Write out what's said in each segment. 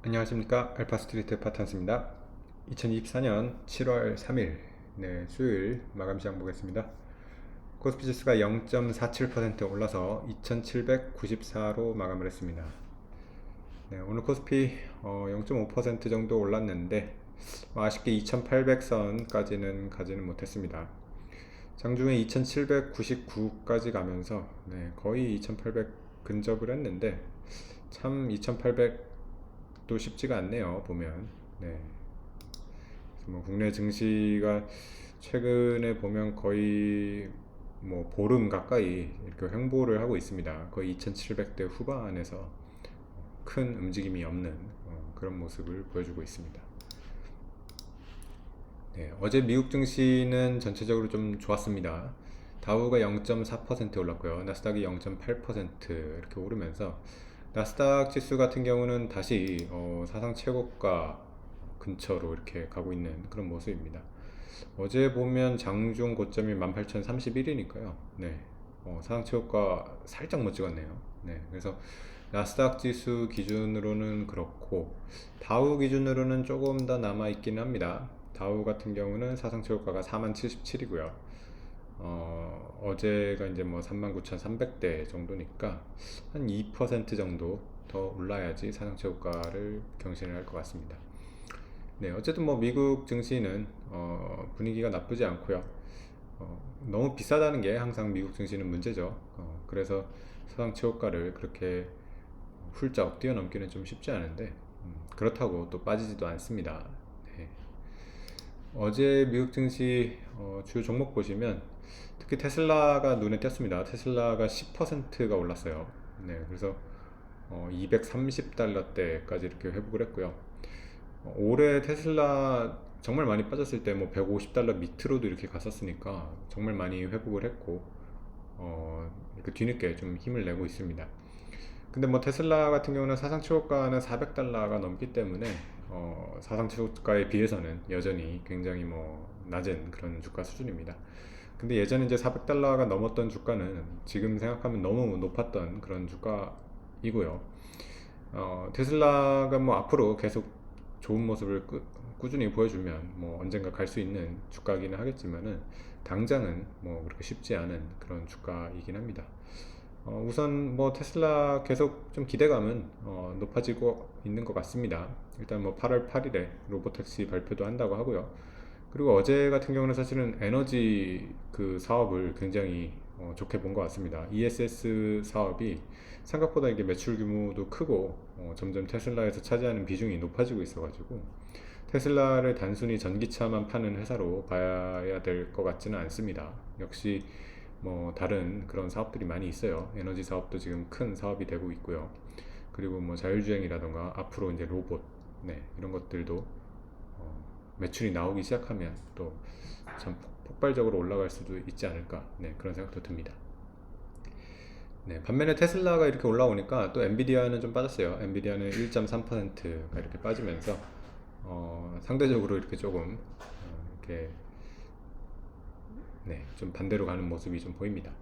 안녕하십니까. 알파스트리트 파탄스입니다. 2024년 7월 3일 네, 수요일 마감 시장 보겠습니다. 코스피 지수가 0.47% 올라서 2794로 마감을 했습니다. 네, 오늘 코스피 어, 0.5% 정도 올랐는데 어, 아쉽게 2800선까지는 가지는 못했습니다. 장중에 2799까지 가면서 네, 거의 2800 근접을 했는데 참2800 도 쉽지가 않네요 보면 네. 뭐 국내 증시가 최근에 보면 거의 뭐 보름 가까이 이렇게 횡보를 하고 있습니다 거의 2700대 후반에서 큰 움직임이 없는 어, 그런 모습을 보여주고 있습니다 네, 어제 미국 증시는 전체적으로 좀 좋았습니다. 다우가 0.4% 올랐고요. 나스닥이 0.8% 이렇게 오르면서 나스닥 지수 같은 경우는 다시 어, 사상 최고가 근처로 이렇게 가고 있는 그런 모습입니다. 어제 보면 장중 고점이 18,031이니까요. 네. 어, 사상 최고가 살짝 못 찍었네요. 네. 그래서 나스닥 지수 기준으로는 그렇고 다우 기준으로는 조금 더 남아 있기는 합니다. 다우 같은 경우는 사상 최고가가 4만 77이고요. 어, 어제가 이제 뭐 39,300대 정도니까 한 2% 정도 더 올라야지 사상 최고가를 경신을 할 것 같습니다. 네, 어쨌든 뭐 미국 증시는 어, 분위기가 나쁘지 않고요. 어, 너무 비싸다는 게 항상 미국 증시는 문제죠. 어, 그래서 사상 최고가를 그렇게 훌쩍 뛰어넘기는 좀 쉽지 않은데 음, 그렇다고 또 빠지지도 않습니다. 네. 어제 미국 증시 어, 주요 종목 보시면 특히 테슬라가 눈에 띄었습니다. 테슬라가 10%가 올랐어요. 네, 그래서 어, 230달러대까지 이렇게 회복을 했고요. 어, 올해 테슬라 정말 많이 빠졌을 때 뭐 150달러 밑으로도 이렇게 갔었으니까 정말 많이 회복을 했고 어, 이렇게 뒤늦게 좀 힘을 내고 있습니다. 근데 뭐 테슬라 같은 경우는 사상 최고가는 400달러가 넘기 때문에 어, 사상 최고가에 비해서는 여전히 굉장히 뭐 낮은 그런 주가 수준입니다. 근데 예전에 이제 400달러가 넘었던 주가는 지금 생각하면 너무 높았던 그런 주가이고요. 어, 테슬라가 뭐 앞으로 계속 좋은 모습을 꾸, 꾸준히 보여주면 뭐 언젠가 갈 수 있는 주가이기는 하겠지만은 당장은 뭐 그렇게 쉽지 않은 그런 주가이긴 합니다. 어, 우선 뭐 테슬라 계속 좀 기대감은 어, 높아지고 있는 것 같습니다. 일단 뭐 8월 8일에 로보택시 발표도 한다고 하고요. 그리고 어제 같은 경우는 사실은 에너지 그 사업을 굉장히 어, 좋게 본 것 같습니다. ESS 사업이 생각보다 이게 매출 규모도 크고 어, 점점 테슬라에서 차지하는 비중이 높아지고 있어가지고 테슬라를 단순히 전기차만 파는 회사로 봐야 될 것 같지는 않습니다. 역시 뭐 다른 그런 사업들이 많이 있어요. 에너지 사업도 지금 큰 사업이 되고 있고요. 그리고 뭐 자율주행이라던가 앞으로 이제 로봇 네, 이런 것들도 어, 매출이 나오기 시작하면 또 참 폭발적으로 올라갈 수도 있지 않을까 네, 그런 생각도 듭니다. 네, 반면에 테슬라가 이렇게 올라오니까 또 엔비디아는 좀 빠졌어요. 엔비디아는 1.3%가 이렇게 빠지면서 어, 상대적으로 이렇게 조금 어, 이렇게 네, 좀 반대로 가는 모습이 좀 보입니다.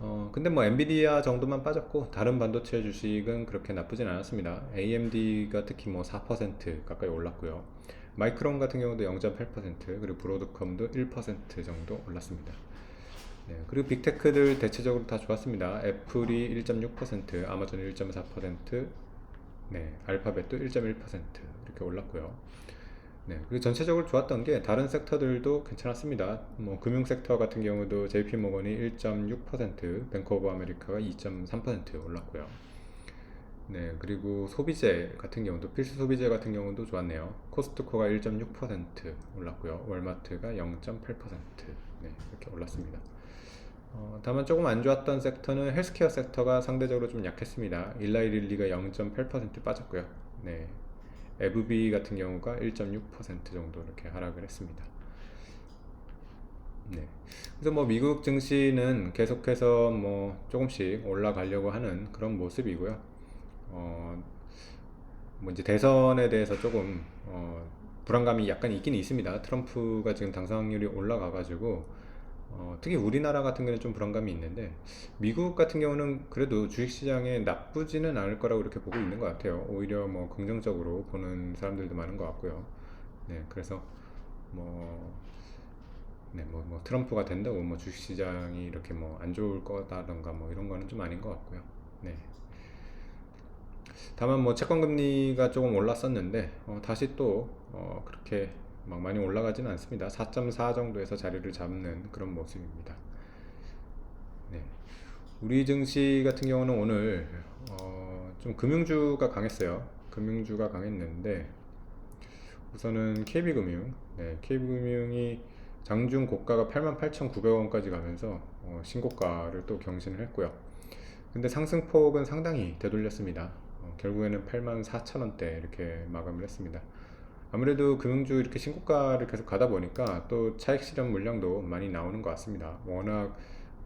어, 근데 뭐 엔비디아 정도만 빠졌고 다른 반도체 주식은 그렇게 나쁘진 않았습니다. AMD가 특히 뭐 4% 가까이 올랐고요. 마이크론 같은 경우도 0.8% 그리고 브로드컴도 1% 정도 올랐습니다. 네, 그리고 빅테크들 대체적으로 다 좋았습니다. 애플이 1.6%, 아마존 1.4%, 네, 알파벳도 1.1% 이렇게 올랐고요. 네, 그리고 전체적으로 좋았던 게 다른 섹터들도 괜찮았습니다. 뭐 금융 섹터 같은 경우도 JP 모건이 1.6%, 뱅크 오브 아메리카가 2.3% 올랐고요. 네, 그리고 소비재 같은 경우도 필수 소비재 같은 경우도 좋았네요. 코스트코가 1.6% 올랐고요. 월마트가 0.8% 네, 이렇게 올랐습니다. 어, 다만 조금 안 좋았던 섹터는 헬스케어 섹터가 상대적으로 좀 약했습니다. 일라이릴리가 0.8% 빠졌고요. 네, FB 같은 경우가 1.6% 정도 이렇게 하락을 했습니다. 네. 그래서 뭐 미국 증시는 계속해서 뭐 조금씩 올라가려고 하는 그런 모습이고요. 어, 뭐 이제 대선에 대해서 조금 어, 불안감이 약간 있긴 있습니다. 트럼프가 지금 당선율이 올라가가지고 어, 특히 우리나라 같은 경우는 좀 불안감이 있는데 미국 같은 경우는 그래도 주식시장에 나쁘지는 않을 거라고 이렇게 보고 있는 것 같아요. 오히려 뭐 긍정적으로 보는 사람들도 많은 것 같고요. 네, 그래서 뭐, 네, 뭐, 뭐 트럼프가 된다고 뭐 주식시장이 이렇게 뭐 안 좋을 거다던가 뭐 이런 거는 좀 아닌 것 같고요. 네. 다만 뭐 채권 금리가 조금 올랐었는데 어, 다시 또 어, 그렇게 막 많이 올라가지는 않습니다. 4.4 정도에서 자리를 잡는 그런 모습입니다. 네. 우리 증시 같은 경우는 오늘 어, 좀 금융주가 강했어요. 금융주가 강했는데 우선은 KB금융, 네, KB금융이 장중 고가가 88,900원까지 가면서 어, 신고가를 또 경신을 했고요. 근데 상승폭은 상당히 되돌렸습니다. 어, 결국에는 84,000원대 이렇게 마감을 했습니다. 아무래도 금융주 이렇게 신고가를 계속 가다 보니까 또 차익 실현 물량도 많이 나오는 것 같습니다. 워낙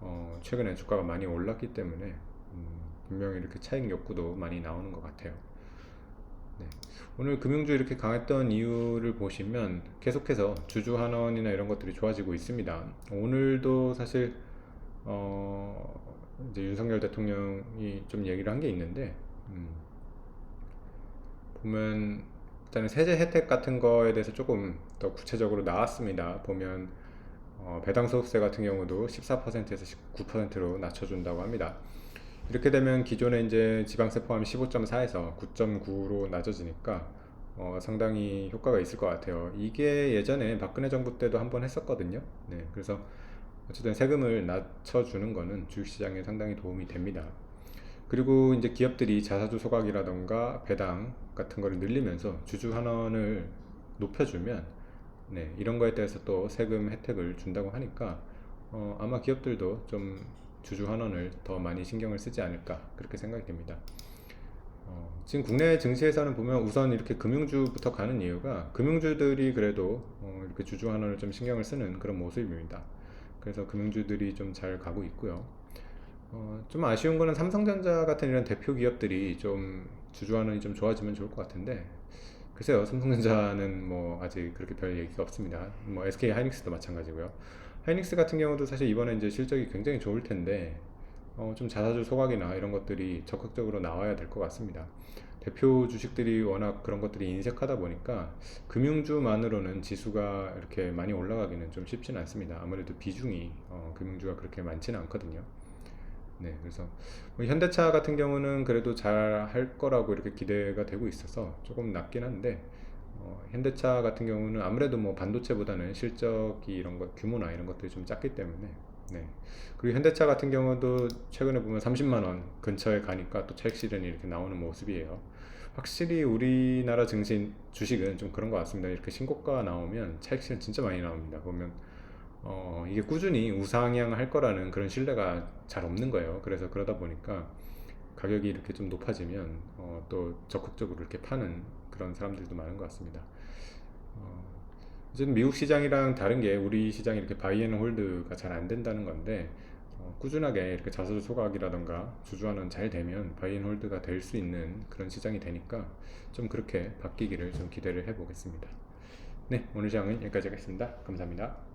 어, 최근에 주가가 많이 올랐기 때문에 음, 분명히 이렇게 차익 욕구도 많이 나오는 것 같아요. 네. 오늘 금융주 이렇게 강했던 이유를 보시면 계속해서 주주 환원이나 이런 것들이 좋아지고 있습니다. 오늘도 사실 어, 이제 윤석열 대통령이 좀 얘기를 한 게 있는데 음, 보면 일단은 세제 혜택 같은 거에 대해서 조금 더 구체적으로 나왔습니다. 보면 어, 배당 소득세 같은 경우도 14%에서 19%로 낮춰준다고 합니다. 이렇게 되면 기존에 이제 지방세 포함 15.4에서 9.9로 낮아지니까 어, 상당히 효과가 있을 것 같아요. 이게 예전에 박근혜 정부 때도 한번 했었거든요. 네, 그래서 어쨌든 세금을 낮춰주는 거는 주식시장에 상당히 도움이 됩니다. 그리고 이제 기업들이 자사주 소각이라던가 배당 같은 거를 늘리면서 주주 환원을 높여주면 네, 이런 거에 대해서 또 세금 혜택을 준다고 하니까 어, 아마 기업들도 좀 주주 환원을 더 많이 신경을 쓰지 않을까 그렇게 생각이 됩니다. 어, 지금 국내 증시에서는 보면 우선 이렇게 금융주부터 가는 이유가 금융주들이 그래도 어, 이렇게 주주 환원을 좀 신경을 쓰는 그런 모습입니다. 그래서 금융주들이 좀 잘 가고 있고요. 어, 좀 아쉬운 거는 삼성전자 같은 이런 대표 기업들이 좀 주주환원이 좀 좋아지면 좋을 것 같은데 글쎄요 삼성전자는 뭐 아직 그렇게 별 얘기가 없습니다. 뭐 SK 하이닉스도 마찬가지고요. 하이닉스 같은 경우도 사실 이번에 이제 실적이 굉장히 좋을 텐데 어, 좀 자사주 소각이나 이런 것들이 적극적으로 나와야 될 것 같습니다. 대표 주식들이 워낙 그런 것들이 인색하다 보니까 금융주만으로는 지수가 이렇게 많이 올라가기는 좀 쉽지는 않습니다. 아무래도 비중이 어, 금융주가 그렇게 많지는 않거든요 네, 그래서 뭐 현대차 같은 경우는 그래도 잘 할 거라고 이렇게 기대가 되고 있어서 조금 낮긴 한데 어, 현대차 같은 경우는 아무래도 뭐 반도체보다는 실적이 이런 것 규모나 이런 것들이 좀 작기 때문에 네. 그리고 현대차 같은 경우도 최근에 보면 30만 원 근처에 가니까 또 차익 실현이 이렇게 나오는 모습이에요. 확실히 우리나라 증시 주식은 좀 그런 것 같습니다. 이렇게 신고가 나오면 차익 실현 진짜 많이 나옵니다. 보면 어, 이게 꾸준히 우상향 할 거라는 그런 신뢰가 잘 없는 거예요. 그래서 그러다 보니까 가격이 이렇게 좀 높아지면 어, 또 적극적으로 이렇게 파는 그런 사람들도 많은 것 같습니다. 어, 어쨌든 미국 시장이랑 다른 게 우리 시장이 이렇게 바이앤 홀드가 잘 안 된다는 건데 어, 꾸준하게 이렇게 자사주 소각이라던가 주주환원 잘 되면 바이앤 홀드가 될 수 있는 그런 시장이 되니까 좀 그렇게 바뀌기를 좀 기대를 해보겠습니다. 네, 오늘 시장은 여기까지 하겠습니다. 감사합니다.